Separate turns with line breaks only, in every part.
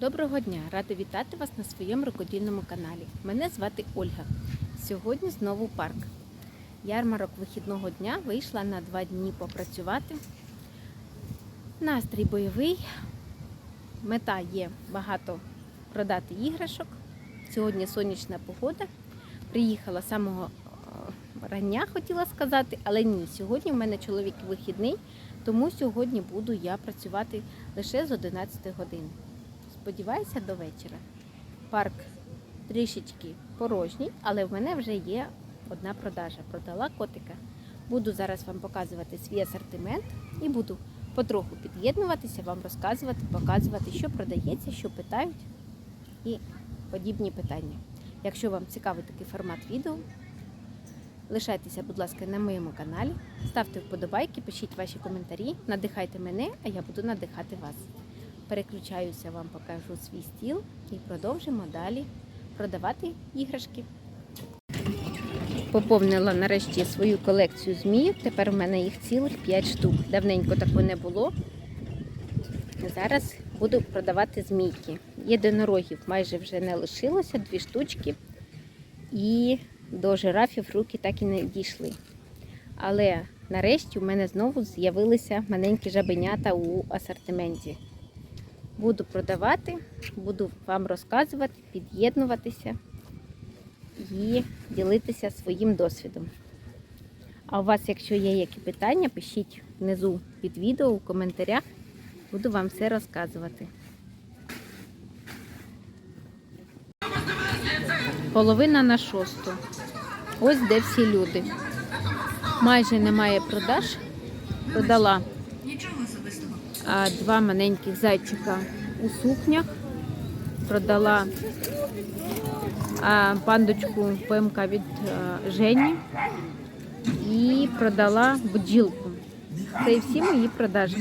Доброго дня! Рада вітати вас на своєму рукодільному каналі. Мене звати Ольга. Сьогодні знову парк. Ярмарок вихідного дня вийшла на два дні попрацювати. Настрій бойовий. Мета є багато продати іграшок. Сьогодні сонячна погода. Приїхала самого е, рання, хотіла сказати, але ні. Сьогодні в мене чоловік вихідний, тому сьогодні буду я працювати лише з 11 години. Сподіваюся, до вечора. Парк трішечки порожній, але в мене вже є одна продажа. Продала котика. Буду зараз вам показувати свій асортимент і буду потроху під'єднуватися, вам розказувати, показувати, що продається, що питають і подібні питання. Якщо вам цікавий такий формат відео, лишайтеся, будь ласка, на моєму каналі, ставте вподобайки, пишіть ваші коментарі, надихайте мене, а я буду надихати вас. Переключаюся, вам покажу свій стіл і продовжимо далі продавати іграшки. Поповнила нарешті свою колекцію зміїв. Тепер в мене їх цілих 5 штук. Давненько такого не було. Зараз буду продавати змійки. Єдинорогів майже вже не лишилося, дві штучки. І до жирафів руки так і не дійшли. Але нарешті у мене знову з'явилися маленькі жабенята у асортименті. Буду продавати, буду вам розказувати, під'єднуватися і ділитися своїм досвідом. А у вас, якщо є які питання, пишіть внизу під відео у коментарях, буду вам все розказувати. Половина на шосту. Ось де всі люди. Майже немає продаж. Продала два маленьких зайчика у сукнях. Продала пандочку ПМК від Жені і продала бджілку. Це і всі мої продажі.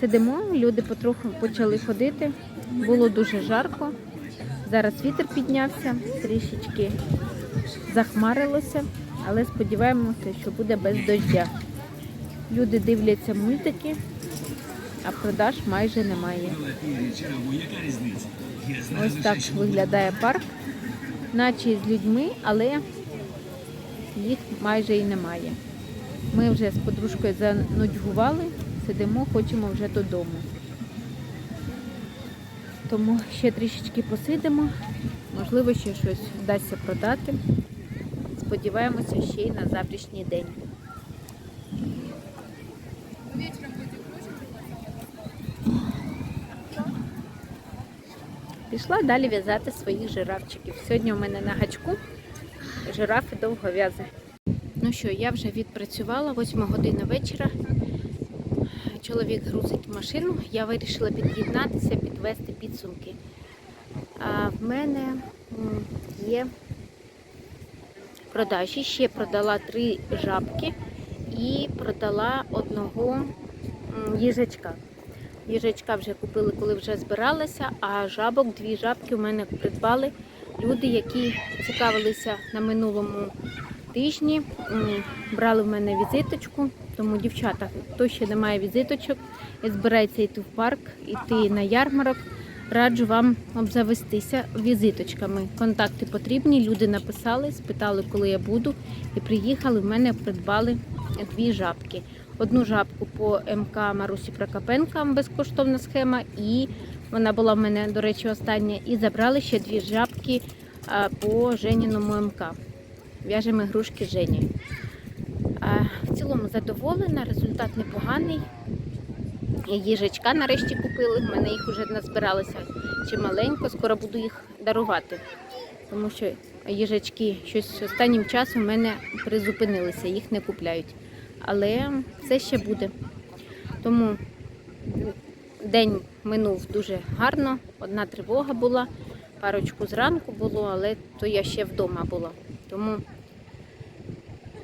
Сидимо, люди потроху почали ходити. Було дуже жарко. Зараз вітер піднявся, трішечки захмарилося, але сподіваємося, що буде без дождя. Люди дивляться мультики, а продаж майже немає. Ось так виглядає парк, наче з людьми, але їх майже і немає. Ми вже з подружкою занудьгували, сидимо, хочемо вже додому. Тому ще трішечки посидимо, можливо, ще щось вдасться продати. Сподіваємося ще й на завтрашній день. Пішла далі в'язати своїх жирафчиків. Сьогодні у мене на гачку жирафи довгов'язи. Ну що, я вже відпрацювала 8 година вечора. Чоловік грузить машину. Я вирішила під'єднатися, підвести підсумки. А в мене є продажі. Ще продала три жабки і продала одного їжачка. Їжачка вже купили, коли вже збиралася, а жабок, дві жабки у мене придбали люди, які цікавилися на минулому тижні. Брали в мене візиточку, тому дівчата, хто ще не має візиточок і збирається йти в парк, йти на ярмарок, раджу вам обзавестися візиточками. Контакти потрібні, люди написали, спитали, коли я буду, і приїхали, в мене придбали дві жабки. Одну жабку по МК Марусі Прокопенка, безкоштовна схема, і вона була в мене, до речі, остання. І забрали ще дві жабки по Женіному МК. В'яжемо ігрушки Жені. В цілому задоволена, результат непоганий. Їжачка нарешті купили. В мене їх вже назбиралося чималенько, скоро буду їх дарувати. Тому що їжачки щось останнім часом в мене призупинилися, їх не купляють. Але все ще буде. Тому день минув дуже гарно. Одна тривога була, парочку зранку було, але то я ще вдома була. Тому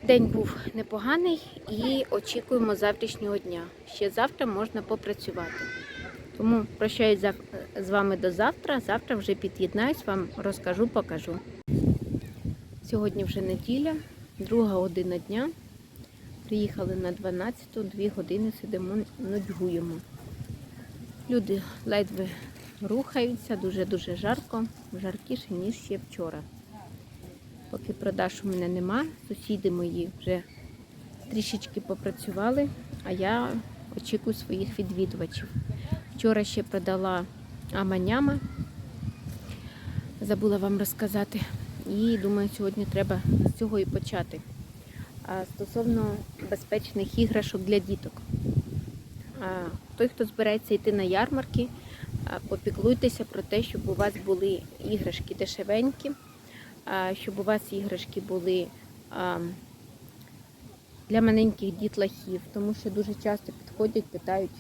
день був непоганий і очікуємо завтрашнього дня. Ще завтра можна попрацювати. Тому прощаюсь з вами до завтра. Завтра вже під'єднаюсь, вам розкажу, покажу. Сьогодні вже неділя, друга година дня. Приїхали на 12, дві години сидимо, нудьгуємо. Люди ледве рухаються дуже-дуже жарко, жаркіше, ніж ще вчора. Поки продаж у мене нема, сусіди мої вже трішечки попрацювали, а я очікую своїх відвідувачів. Вчора ще продала аманяма, забула вам розказати. І думаю, сьогодні треба з цього і почати. Стосовно безпечних іграшок для діток. Той, хто збирається йти на ярмарки, попіклуйтеся про те, щоб у вас були іграшки дешевенькі, щоб у вас іграшки були для маленьких дітлахів, тому що дуже часто підходять, питають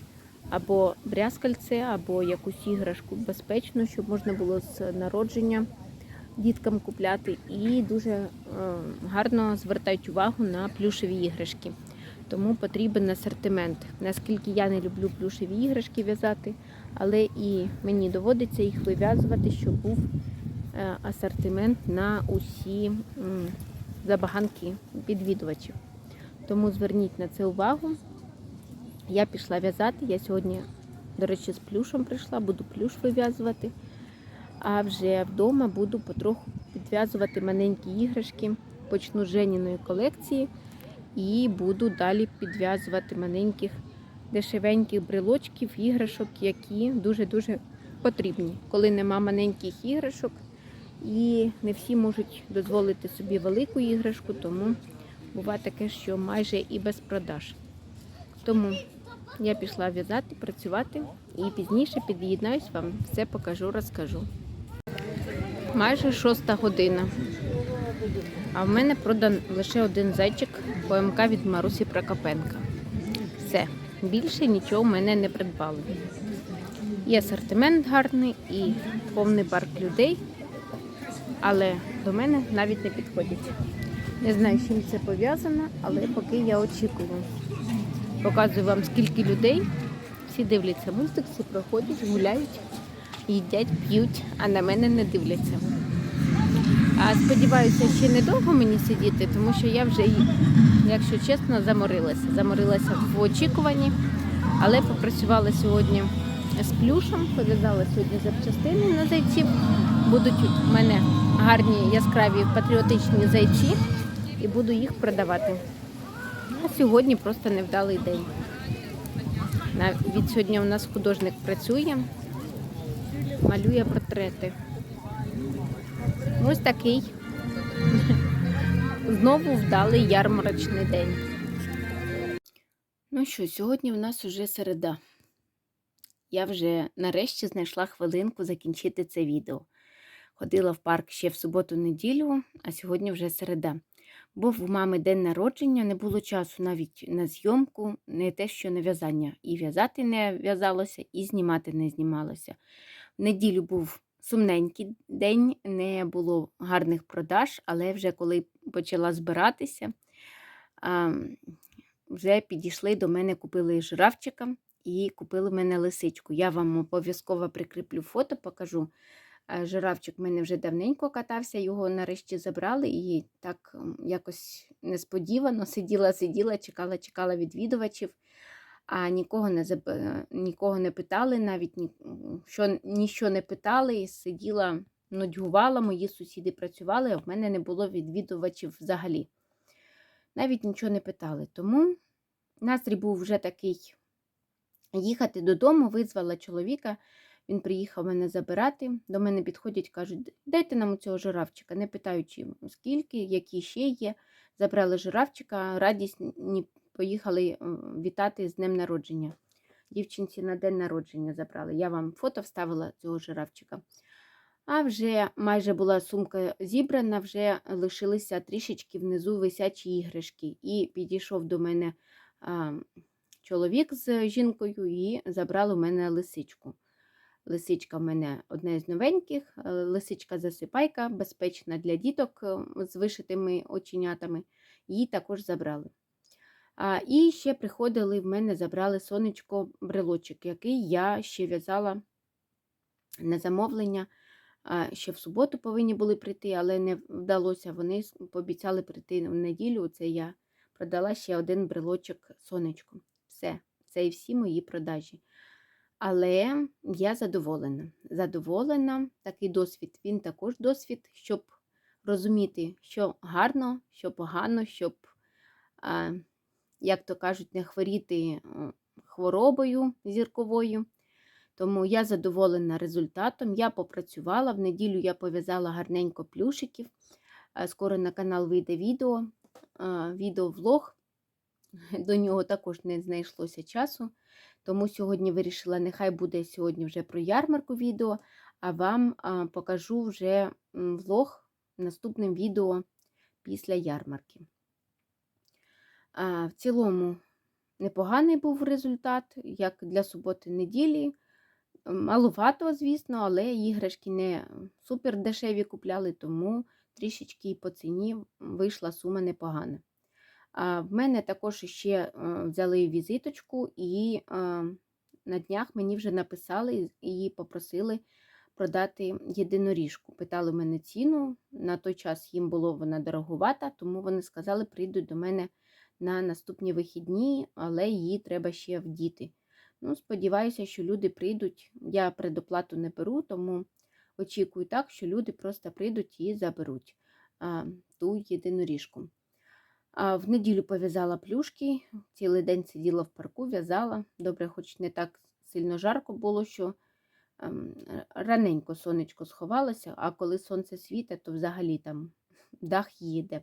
або брязкальце, або якусь іграшку безпечну, щоб можна було з народження діткам купляти. І дуже е, гарно звертають увагу на плюшеві іграшки. Тому потрібен асортимент. Наскільки я не люблю плюшеві іграшки в'язати, але і мені доводиться їх вив'язувати, щоб був е, асортимент на усі забаганки відвідувачів. Тому зверніть на це увагу. Я пішла в'язати. Я сьогодні, до речі, з плюшем прийшла, буду плюш вив'язувати. А вже вдома буду потроху підв'язувати маленькі іграшки. Почну з Женіної колекції і буду далі підв'язувати маленьких дешевеньких брелочків, іграшок, які дуже-дуже потрібні. Коли нема маленьких іграшок, і не всі можуть дозволити собі велику іграшку, тому буває таке, що майже і без продаж. Тому я пішла в'язати, працювати і пізніше під'єднаюсь вам, все покажу, розкажу. Майже шоста година. А в мене продан лише один зайчик ПМК від Марусі Прокопенка. Все. Більше нічого в мене не придбали. І асортимент гарний, і повний парк людей, але до мене навіть не підходять. Не знаю, з чим це пов'язано, але поки я очікую. Показую вам, скільки людей. Всі дивляться мультик, всі проходять, гуляють, їдять, п'ють, а на мене не дивляться. А сподіваюся, ще недовго мені сидіти, тому що я вже, якщо чесно, заморилася. Заморилася в очікуванні, але попрацювала сьогодні з плюшем, пов'язала сьогодні запчастини на зайців. Будуть у мене гарні яскраві патріотичні зайці і буду їх продавати. А сьогодні просто невдалий день. Від сьогодні у нас художник працює, малює портрети. Ось такий знову вдалий ярмарочний день. Ну що, сьогодні в нас уже середа. Я вже нарешті знайшла хвилинку закінчити це відео. Ходила в парк ще в суботу-неділю, а сьогодні вже середа. Був у мами день народження, не було часу навіть на зйомку, не те, що на в'язання. І в'язати не в'язалося, і знімати не знімалося. Неділю був сумненький день, не було гарних продаж, але вже коли почала збиратися, вже підійшли до мене, купили жирафчика і купили в мене лисичку. Я вам обов'язково прикріплю фото, покажу. Жирафчик в мене вже давненько катався, його нарешті забрали і так якось несподівано сиділа, сиділа, чекала, чекала відвідувачів, а нікого не заб... нікого не питали, навіть ні... що... ніщо не питали, і сиділа, нудьгувала, мої сусіди працювали, а в мене не було відвідувачів взагалі. Навіть нічого не питали. Тому настрій був вже такий їхати додому, визвала чоловіка. Він приїхав мене забирати. До мене підходять, кажуть, дайте нам цього жирафчика, не питаючи, скільки, які ще є. Забрали жирафчика, радісні поїхали вітати з днем народження. Дівчинці на день народження забрали. Я вам фото вставила цього жирафчика. А вже майже була сумка зібрана, вже лишилися трішечки внизу висячі іграшки. І підійшов до мене а, чоловік з жінкою і забрали у мене лисичку. Лисичка в мене одна з новеньких, лисичка-засипайка, безпечна для діток з вишитими оченятами. Її також забрали. І ще приходили в мене, забрали сонечко брелочок, який я ще в'язала на замовлення. Ще в суботу повинні були прийти, але не вдалося. Вони пообіцяли прийти в неділю. Це я продала ще один брелочок сонечко. Все, це і всі мої продажі. Але я задоволена. задоволена. Такий досвід, він також досвід, щоб розуміти, що гарно, що погано, щоб, як то кажуть, не хворіти хворобою зірковою. Тому я задоволена результатом. Я попрацювала. В неділю я пов'язала гарненько плюшиків. Е, Скоро на канал вийде відео, е, відеовлог. До нього також не знайшлося часу. Тому сьогодні вирішила, нехай буде сьогодні вже про ярмарку відео, а вам покажу вже влог наступним відео після ярмарки. В цілому непоганий був результат, як для суботи-неділі. Маловато, звісно, але іграшки не супер дешеві купляли, тому трішечки по ціні вийшла сума непогана. В мене також ще е, взяли візиточку, і е, на днях мені вже написали і попросили продати єдиноріжку. Питали мене ціну. На той час їм було вона дороговата, тому вони сказали, прийдуть до мене на наступні вихідні, але її треба ще вдіти. Ну, Сподіваюся, що люди прийдуть. Я предоплату не беру, тому очікую так, що люди просто прийдуть і заберуть а, ту єдиноріжку. А в неділю пов'язала плюшки, цілий день сиділа в парку, в'язала. Добре, хоч не так сильно жарко було, що ем, раненько сонечко сховалося, а коли сонце світить, то взагалі там дах їде.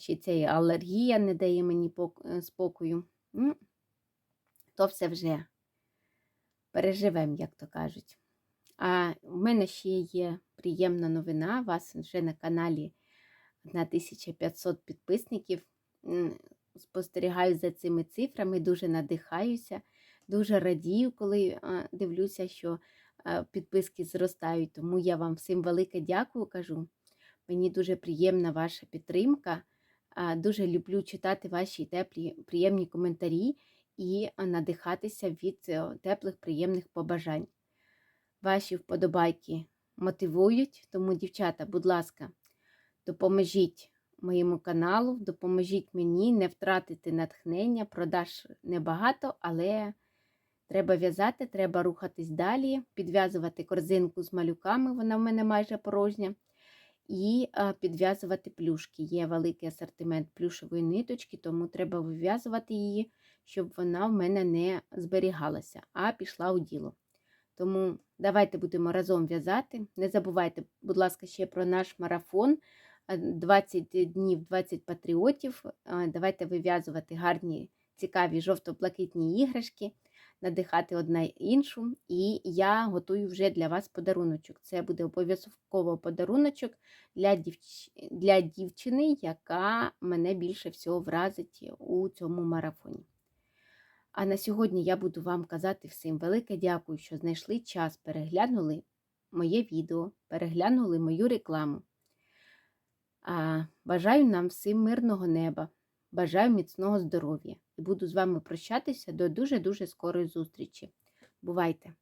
Ще ця алергія не дає мені е, спокою. Ну, то все вже переживемо, як то кажуть. А в мене ще є приємна новина. У Вас вже на каналі 1500 підписників. Спостерігаю за цими цифрами, дуже надихаюся, дуже радію, коли дивлюся, що підписки зростають. Тому я вам всім велике дякую кажу. Мені дуже приємна ваша підтримка. Дуже люблю читати ваші теплі, приємні коментарі і надихатися від е, теплих, приємних побажань. Ваші вподобайки мотивують, тому, дівчата, будь ласка, допоможіть моєму каналу, допоможіть мені не втратити натхнення, продаж небагато, але треба в'язати, треба рухатись далі, підв'язувати корзинку з малюками, вона в мене майже порожня. І підв'язувати плюшки. Є великий асортимент плюшової ниточки, тому треба вив'язувати її, щоб вона в мене не зберігалася, а пішла у діло. Тому давайте будемо разом в'язати. Не забувайте, будь ласка, ще про наш марафон. 20 днів, 20 патріотів. Давайте вив'язувати гарні, цікаві жовто-блакитні іграшки, надихати одна іншу. І я готую вже для вас подаруночок. Це буде обов'язково подаруночок для, дівч... для дівчини, яка мене більше всього вразить у цьому марафоні. А на сьогодні я буду вам казати всім велике дякую, що знайшли час, переглянули моє відео, переглянули мою рекламу. А, Бажаю нам всім мирного неба, бажаю міцного здоров'я і буду з вами прощатися до дуже-дуже скорої зустрічі. Бувайте!